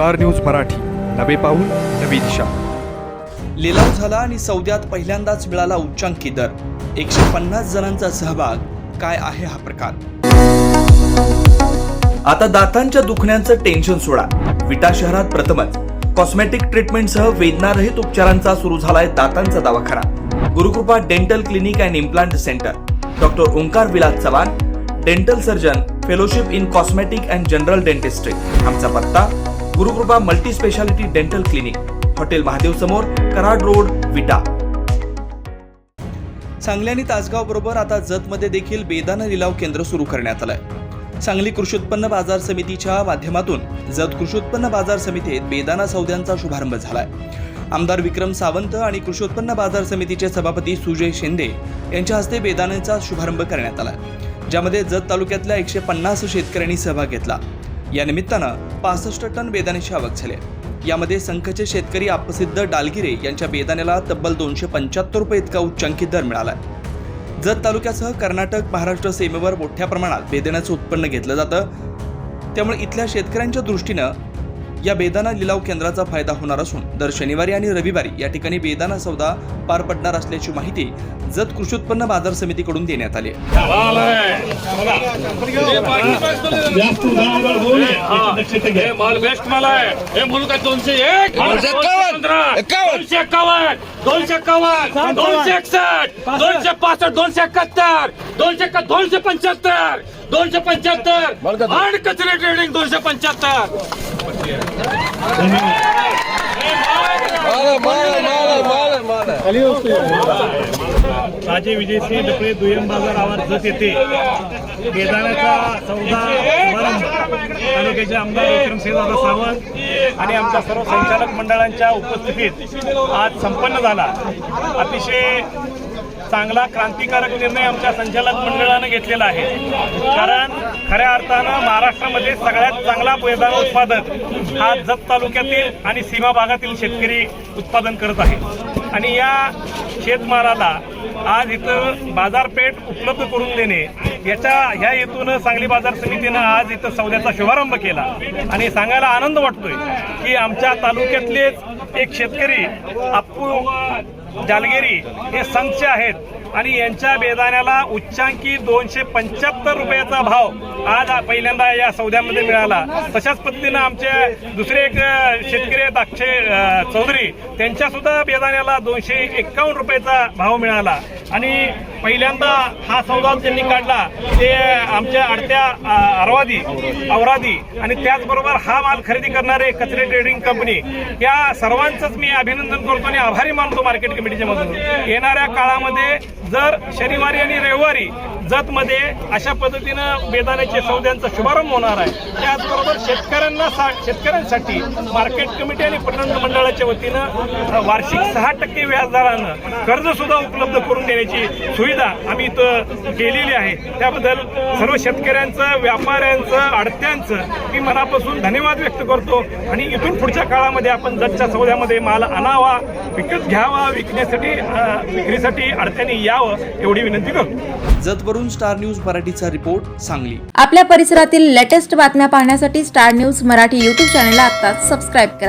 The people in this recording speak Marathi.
Star news Marathi. नवे पाऊल नवी दिशा. लिलाव झाला आणि सौद्यात पहिल्यांदाच मिळाला उच्चांकी दर. एकशे पन्नास जणांचा सहभाग काय आहे हा प्रकार? आता दातांच्या दुखण्याचं टेन्शन सोडा. विटा शहरात प्रथमच. कॉस्मेटिक ट्रीटमेंटसह वेदनारहित उपचारांचा सुरू झालाय दातांचा दवाखाना. Gurukrupa dental clinic and implant centre doctor Omkar Vilas Chavan dental surgeon fellowship in cosmetic and general dentistry आमचा पत्ता Gurukrupa multi speciality dental clinic hotel Mahadev समोर कराड रोड विटा. सांगली आणि तासगाव बरोबर आता जतमध्ये देखील बेदाना लिलाव केंद्र सुरू करण्यात आलंय. सांगली कृषी उत्पन्न बाजार समितीच्या माध्यमातून जत कृषी उत्पन्न बाजार समितीत बेदाना सौद्यांचा शुभारंभ झालाय. आमदार विक्रम सावंत आणि कृषी उत्पन्न बाजार समितीचे सभापती सुजय शिंदे यांच्या हस्ते बेदानांचा शुभारंभ करण्यात आला ज्यामध्ये जत तालुक्यातल्या एकशे पन्नास शेतकऱ्यांनी सहभाग घेतला. या निमित्तानं पासष्ट टन बेदाण्याची आवक झाली. यामध्ये संघचे शेतकरी आपसिद्ध डालगिरे यांच्या बेदाण्याला तब्बल दोनशे पंच्याहत्तर रुपये इतका उच्चांकित दर मिळाला जत तालुक्यासह कर्नाटक महाराष्ट्र सीमेवर मोठ्या प्रमाणात बेदाण्याचं उत्पन्न घेतलं जातं. त्यामुळे इथल्या शेतकऱ्यांच्या दृष्टीनं या बेदाना लिलाव केंद्राचा फायदा होणार असून दर शनिवारी आणि रविवारी या ठिकाणी बेदाना सौदा पार पडणार असल्याची माहिती जत कृषी उत्पन्न बाजार समितीकडून देण्यात आली दोनशे पंधरा दोनशे एकावन्न दोनशे एकावन्न दोनशे एकसष्ट दोनशे पासष्ट दोनशे एकाहत्तर दोनशे दोनशे पंच्याहत्तर दोनशे पंच्याहत्तर. आणि कचरे ट्रेडिंग दोनशे पंच्याहत्तर. राजे विजयसिंह डपळे दुय्यम बाजार आवाज जत येते. बेदाण्याचा चौदा शुभारंभ तालुक्याचे आमदार विक्रमसिंहदादा सावंत आणि आमच्या सर्व संचालक मंडळांच्या उपस्थितीत आज संपन्न झाला. अतिशय चांगला क्रांतिकारक निर्णय आमच्या संचालक मंडळानं घेतलेला आहे. कारण खऱ्या अर्थानं महाराष्ट्रामध्ये सगळ्यात चांगला बेदाणा उत्पादन हा जत तालुक्यातील आणि सीमा भागातील शेतकरी उत्पादन करत आहे. आणि या शेतमालाला आज इथं बाजारपेठ उपलब्ध करून देणे याच्या ह्या हेतून सांगली बाजार समितीनं आज इथं सौद्याचा शुभारंभ केला. आणि सांगायला आनंद वाटतोय की आमच्या तालुक्यातलेच एक शेतकरी आपू जालगिरी हे संच आहेत. आणि यांच्या बेदाण्याला उच्चांकी दोनशे पंच्याहत्तर रुपयाचा भाव आज पहिल्यांदा या सौद्यामध्ये मिळाला. तशाच पद्धतीनं आमचे दुसरे एक शेतकरी आहेत अक्षय चौधरी. त्यांच्या सुद्धा बेदाण्याला दोनशे एक्कावन्न रुपयाचा भाव मिळाला. आणि पहिल्यांदा हा सौदा त्यांनी काढला. ते आमच्या अडत्या अरवादी औरादी आणि त्याचबरोबर हा माल खरेदी करणारे कचरे ट्रेडिंग कंपनी या सर्वांचंच मी अभिनंदन करतो आणि आभारी मानतो मार्केट कमिटीच्या मधून येणाऱ्या काळामध्ये जर शनिवारी आणि रविवारी जतमध्ये अशा पद्धतीनं बेदाण्याचे सौद्यांचा शुभारंभ होणार आहे त्याचबरोबर शेतकऱ्यांना सा- शेतकऱ्यांसाठी मार्केट कमिटी आणि पणन मंडळाच्या वतीनं वार्षिक सहा टक्के व्याजदरानं कर्ज सुद्धा उपलब्ध करून देण्याची सुविधा आम्ही इथं केलेली आहे. त्याबद्दल सर्व शेतकऱ्यांचं व्यापाऱ्यांचं अडत्यांचं मी मनापासून धन्यवाद व्यक्त करतो. आणि इथून पुढच्या काळामध्ये आपण जतच्या सौद्यामध्ये माल आणावा विकत घ्यावा विकण्यासाठी विक्रीसाठी विक्रीसाठी या यावं एवढी विनंती करतो जतवरून स्टार न्यूज मराठीचा रिपोर्ट सांगली. आपल्या परिसरातील लेटेस्ट बातम्या पाहण्यासाठी स्टार न्यूज मराठी यूट्यूब चॅनलला आत्ताच सबस्क्राईब करा.